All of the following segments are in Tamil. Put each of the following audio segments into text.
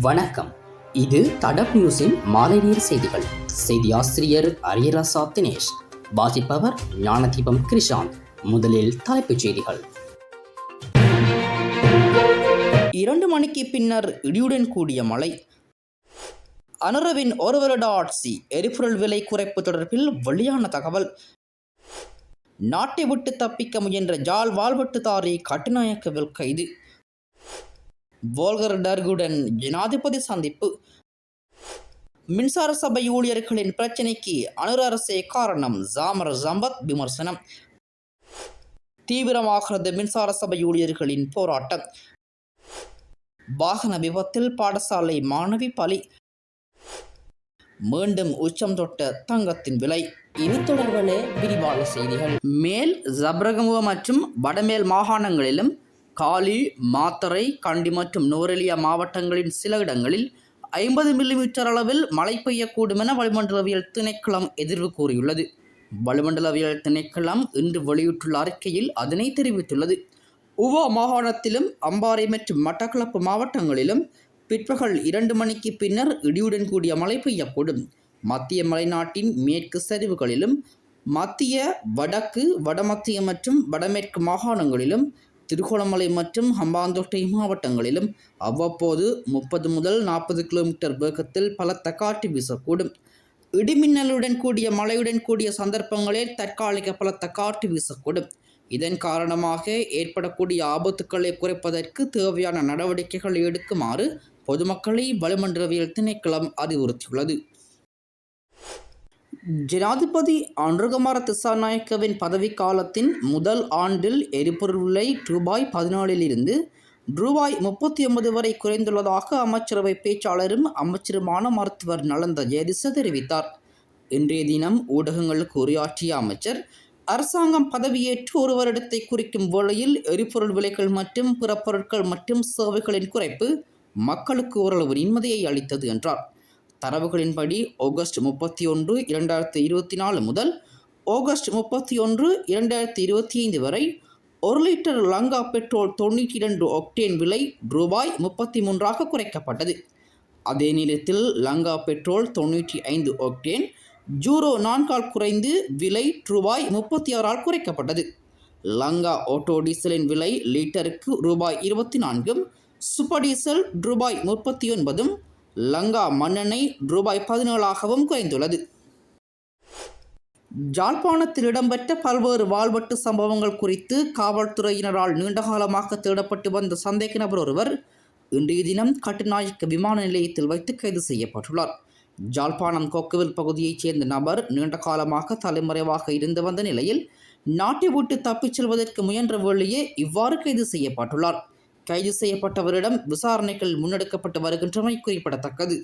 வணக்கம். இது தடப் நியூஸின் மாலை நேர் செய்திகள். செய்தி ஆசிரியர் அரியராசா தினேஷ். வாசிப்பவர் ஞானதீபம் கிருஷாந்த் முதலில் தலைப்புச் செய்திகள். இரண்டு மணிக்கு பின்னர் இடியுடன் கூடிய மழை. அனுரவின் ஒரு வருட ஆட்சி. எரிபொருள் விலை குறைப்பு தொடர்பில் வெளியான தகவல். நாட்டை விட்டு தப்பிக்க முயன்ற ஜால் வாழ்வெட்டுதாரி கட்டுநாயக்கவில் கைது. வோல்கர் டர்குடன் ஜனாதிபதி சந்திப்பு மின்சார சபை ஊழியர்களின் பிரச்சினைக்கு அனுர அரசே காரணம் ஜாமர் ஜம்பத் விமர்சனம் தீவிரமாகிறது மின்சார சபை ஊழியர்களின் போராட்டம் வாகன விபத்தில் பாடசாலை மாணவி பலி மீண்டும் உச்சம் தொட்ட தங்கத்தின் விலை இனி தொடர்பான விரிவான செய்திகள். மேல் ஜப்ரகமுவ மற்றும் வடமேல் மாகாணங்களிலும் காலி மாத்தரை கண்டி மற்றும் நுவரெலியா மாவட்டங்களின் சில இடங்களில் ஐம்பது மில்லிமீட்டர் அளவில் மழை பெய்யக்கூடும் என வளிமண்டலவியல் திணைக்களம் எதிர்வு கூறியுள்ளது. வளிமண்டலவியல் திணைக்களம் இன்று வெளியிட்டுள்ள அறிக்கையில் அதனை தெரிவித்துள்ளது. உவா மாகாணத்திலும் அம்பாறை மற்றும் மட்டக்களப்பு மாவட்டங்களிலும் பிற்பகல் இரண்டு மணிக்கு பின்னர் இடியுடன் கூடிய மழை பெய்யக்கூடும். மத்திய மலைநாட்டின் மேற்கு சரிவுகளிலும் மத்திய வடக்கு வடமத்திய மற்றும் வடமேற்கு மாகாணங்களிலும் திருகோணமலை மற்றும் ஹம்பாந்தோட்டை மாவட்டங்களிலும் அவ்வப்போது முப்பது முதல் நாற்பது கிலோமீட்டர் வேகத்தில் பலத்த காற்று வீசக்கூடும். இடிமின்னலுடன் கூடிய மழையுடன் கூடிய சந்தர்ப்பங்களில் தற்காலிக பலத்த காற்று வீசக்கூடும். இதன் காரணமாக ஏற்படக்கூடிய ஆபத்துக்களை குறைப்பதற்கு தேவையான நடவடிக்கைகள் எடுக்குமாறு பொதுமக்களை வளிமண்டலவியல் திணைக்களம் அறிவுறுத்தியுள்ளது. ஜனாதிபதி அன்ருகுமார திசாநாயக்கவின் பதவிக்காலத்தின் முதல் ஆண்டில் எரிபொருள் விலை ரூபாய் பதினாலிலிருந்து ரூபாய் முப்பத்தி ஒன்பது வரை குறைந்துள்ளதாக அமைச்சரவை பேச்சாளரும் அமைச்சருமான மருத்துவர் நலந்த ஜெயதிச தெரிவித்தார். இன்றைய தினம் ஊடகங்களுக்கு உரையாற்றிய அமைச்சர் அரசாங்கம் பதவியேற்று ஒரு வருடத்தை குறிக்கும் வேளையில் எரிபொருள் விலைகள் மற்றும் பிற பொருட்கள் மற்றும் சேவைகளின் குறைப்பு மக்களுக்கு ஓரளவு நிம்மதியை அளித்தது என்றார். தரவுகளின்படி ஆகஸ்ட் முப்பத்தி ஒன்று இரண்டாயிரத்தி இருபத்தி நாலு முதல் ஆகஸ்ட் முப்பத்தி ஒன்று இரண்டாயிரத்தி இருபத்தி ஐந்து வரை ஒரு லிட்டர் லங்கா பெட்ரோல் தொண்ணூற்றி இரண்டு ஒக்டேன் விலை ரூபாய் முப்பத்தி மூன்றாக குறைக்கப்பட்டது. அதே நேரத்தில் லங்கா பெட்ரோல் தொண்ணூற்றி ஐந்து ஒக்டேன் ஜூரோ நான்கால் குறைந்து விலை ரூபாய் முப்பத்தி ஆறால் குறைக்கப்பட்டது. லங்கா ஆட்டோ டீசலின் விலை லிட்டருக்கு ரூபாய் இருபத்தி நான்கும் சூப்பர் டீசல் ரூபாய் முப்பத்தி ஒன்பதும் லங்கா மண்ணெண்ணெய் ரூபாய் பதினேழாகவும் குறைந்துள்ளது. ஜாழ்ப்பாணத்தில் இடம்பெற்ற பல்வேறு வாழ்வெட்டு சம்பவங்கள் குறித்து காவல்துறையினரால் நீண்டகாலமாக தேடப்பட்டு வந்த சந்தேக நபர் ஒருவர் இன்றைய தினம் கட்டுநாயக்க விமான நிலையத்தில் வைத்து கைது செய்யப்பட்டுள்ளார். ஜாழ்ப்பாணம் கொக்குவில் பகுதியைச் சேர்ந்த நபர் நீண்ட காலமாக தலைமறைவாக இருந்து வந்த நிலையில் நாட்டை விட்டு தப்பிச் செல்வதற்கு முயன்ற வேளையே இவ்வாறு கைது செய்யப்பட்டுள்ளார். கைது செய்யப்பட்டவரிடம் விசாரணைகள் முன்னெடுக்கப்பட்டு வருகின்றமை குறிப்பிடத்தக்கது.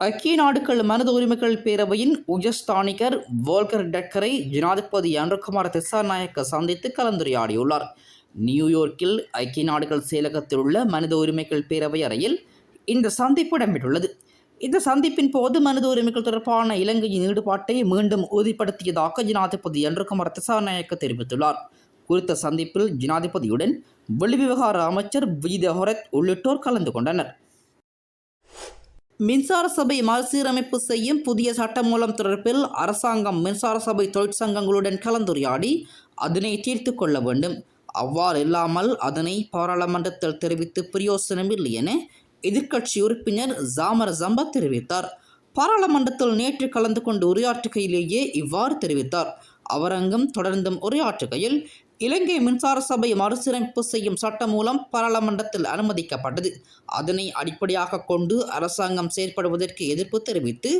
ஐக்கிய நாடுகள் மனித உரிமைகள் பேரவையின் உஜஸ்தானிகர் வோல்கர் டக்கரை ஜனாதிபதி அன்ருகுமார் திசாநாயக்க சந்தித்து கலந்துரையாடியுள்ளார். நியூயார்க்கில் ஐக்கிய நாடுகள் செயலகத்தில் உள்ள மனித உரிமைகள் பேரவை அறையில் இந்த சந்திப்பு இடம்பெற்றுள்ளது. இந்த சந்திப்பின் போது மனித உரிமைகள் தொடர்பான இலங்கையின் ஈடுபாட்டை மீண்டும் உறுதிப்படுத்தியதாக ஜனாதிபதி அன்ருகுமார் திசாநாயக்க தெரிவித்துள்ளார். குறித்த சந்திப்பில் ஜனாதிபதியுடன் வெளிவிவகார அமைச்சர் விஜிதஹரத் உள்ளிட்டோர் கலந்து கொண்டனர். மின்சார சபை மறுசீரமைப்பு செய்யும் புதிய சட்டமூலம் தொடர்பில் அரசாங்கம் மின்சார சபை தொழிற்சங்கங்களுடன் கலந்துரையாடி அதனை தீர்த்து கொள்ள வேண்டும். அவ்வாறு இல்லாமல் அதனை பாராளுமன்றத்தில் தெரிவித்து பிரயோசனம் இல்லை என எதிர்க்கட்சி உறுப்பினர் ஜாமர் ஜம்பா தெரிவித்தார். பாராளுமன்றத்தில் நேற்று கலந்து கொண்டு உரையாற்றுகையிலேயே இவ்வாறு தெரிவித்தார். அவர் அங்கும் தொடர்ந்தும் உரையாற்றுகையில் இலங்கை மின்சார சபை மறுசீரமைப்பு செய்யும் சட்டம் மூலம் பாராளுமன்றத்தில் அனுமதிக்கப்பட்டது. அதனை அடிப்படையாக கொண்டு அரசாங்கம் செயற்படுவதற்கு எதிர்ப்பு தெரிவித்து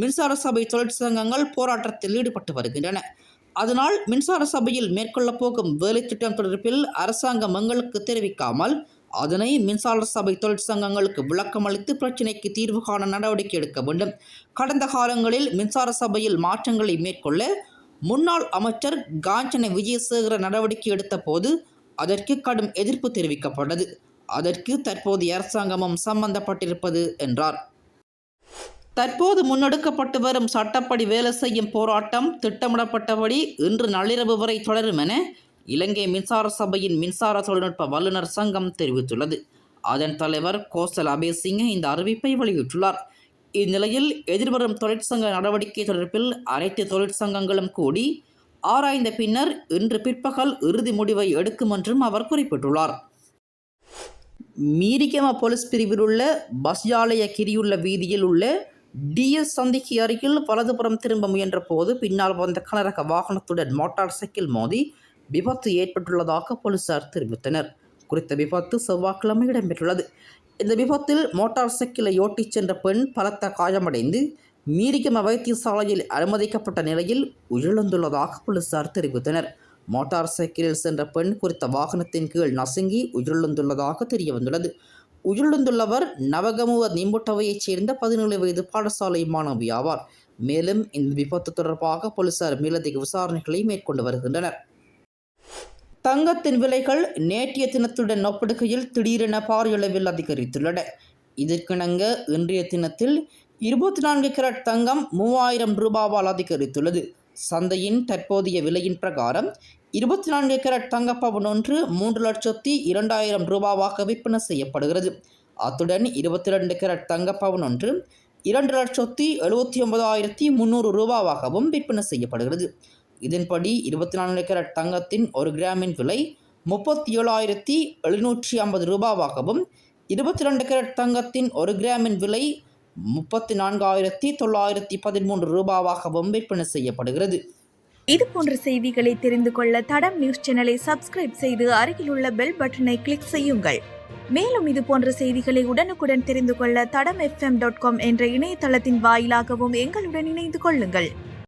மின்சார சபை தொழிற்சங்கங்கள் போராட்டத்தில் ஈடுபட்டு வருகின்றன. அதனால் மின்சார சபையில் மேற்கொள்ளப் போகும் வேலை திட்டம் தொடர்பில் அரசாங்கம் எங்களுக்கு தெரிவிக்காமல் அதனை மின்சார சபை தொழிற்சங்கங்களுக்கு விளக்கம் அளித்து பிரச்சினைக்கு தீர்வு காண நடவடிக்கை எடுக்க வேண்டும். கடந்த காலங்களில் மின்சார சபையில் மாற்றங்களை மேற்கொள்ள முன்னாள் அமைச்சர் காஞ்சனை விஜயசேகர நடவடிக்கை எடுத்தபோது அதற்கு கடும் எதிர்ப்பு தெரிவிக்கப்பட்டது. அதற்கு தற்போதைய அரசாங்கமும் சம்பந்தப்பட்டிருப்பது என்றார். தற்போது முன்னெடுக்கப்பட்டு வரும் சட்டப்படி வேலை செய்யும் போராட்டம் திட்டமிடப்பட்டபடி இன்று நள்ளிரவு வரை தொடரும் என இலங்கை மின்சார சபையின் மின்சார தொழில்நுட்ப வல்லுநர் சங்கம் தெரிவித்துள்ளது. அதன் தலைவர் கோசல் அபேசிங்க இந்த அறிவிப்பை வெளியிட்டுள்ளார். இந்நிலையில் எதிர்வரும் தொழிற்சங்க நடவடிக்கை தொடர்பில் அனைத்து தொழிற்சங்கங்களும் கூடி ஆராய்ந்த பின்னர் இன்று பிற்பகல் இறுதி முடிவை எடுக்கும் என்றும் அவர் குறிப்பிட்டுள்ளார். மீரிகம போலீஸ் பிரிவில் உள்ள பஸ்யாலய கிரியுள்ள வீதியில் உள்ள டிஎஸ் சந்திக்கு அருகில் வலதுபுறம் திரும்ப முயன்ற போது பின்னால் வந்த கனரக வாகனத்துடன் மோட்டார் சைக்கிள் மோதி விபத்து ஏற்பட்டுள்ளதாக போலீசார் தெரிவித்தனர். குறித்த விபத்து செவ்வாய்க்கிழமை இடம்பெற்றுள்ளது. இந்த விபத்தில் மோட்டார் சைக்கிளை ஓட்டிச் சென்ற பெண் பலத்த காயமடைந்து மீரிகம வைத்தியசாலையில் அனுமதிக்கப்பட்ட நிலையில் உயிரிழந்துள்ளதாக போலீசார் தெரிவித்தனர். மோட்டார் சைக்கிளில் சென்ற பெண் குறித்த வாகனத்தின் கீழ் நசுங்கி உயிரிழந்துள்ளதாக தெரிய வந்துள்ளது உயிரிழந்துள்ளவர் நவகமுவ நிம்புட்டவையைச் சேர்ந்த பதினேழு வயது பாடசாலை மாணவி ஆவார். மேலும் இந்த விபத்து தொடர்பாக போலீசார் மேலதிக விசாரணைகளை மேற்கொண்டு வருகின்றனர். தங்கத்தின் விலைகள் நேற்றைய தினத்துடன் ஒப்பிடுகையில் திடீரென பாரியளவில் அதிகரித்துள்ளன. இதற்கிணங்க இன்றைய தினத்தில் இருபத்தி நான்கு கிராட் தங்கம் மூவாயிரம் ரூபாவால் அதிகரித்துள்ளது. சந்தையின் தற்போதைய விலையின் பிரகாரம் இருபத்தி நான்கு கேரட் தங்கப்பவன் ஒன்று மூன்று லட்சத்தி இரண்டாயிரம் ரூபாவாக விற்பனை செய்யப்படுகிறது. அத்துடன் இருபத்தி ரெண்டு கேரட் தங்கப்பவன் ஒன்று இரண்டு லட்சத்தி எழுபத்தி ஒன்பதாயிரத்தி முந்நூறு ரூபாவாகவும் விற்பனை செய்யப்படுகிறது. இதன்படி இருபத்தி நான்கு கேரட் தங்கத்தின் ஒரு கிராமின் விலை முப்பத்தி ஏழாயிரத்தி எழுநூற்றி ஐம்பது ரூபாவாகவும் இருபத்தி ரெண்டு கேரட் தங்கத்தின் ஒரு கிராமின் விலை முப்பத்தி நான்காயிரத்தி தொள்ளாயிரத்தி பதிமூன்று ரூபாவாகவும் விற்பனை செய்யப்படுகிறது. இது போன்ற செய்திகளை தெரிந்து கொள்ள தடம் நியூஸ் சேனலை சப்ஸ்கிரைப் செய்து அருகிலுள்ள பெல் பட்டனை கிளிக் செய்யுங்கள். மேலும் இது போன்ற செய்திகளை உடனுக்குடன் தெரிந்து கொள்ள தடம் எஃப்எம் டாட் காம் என்ற இணையதளத்தின் வாயிலாகவும் எங்களுடன் இணைந்து கொள்ளுங்கள்.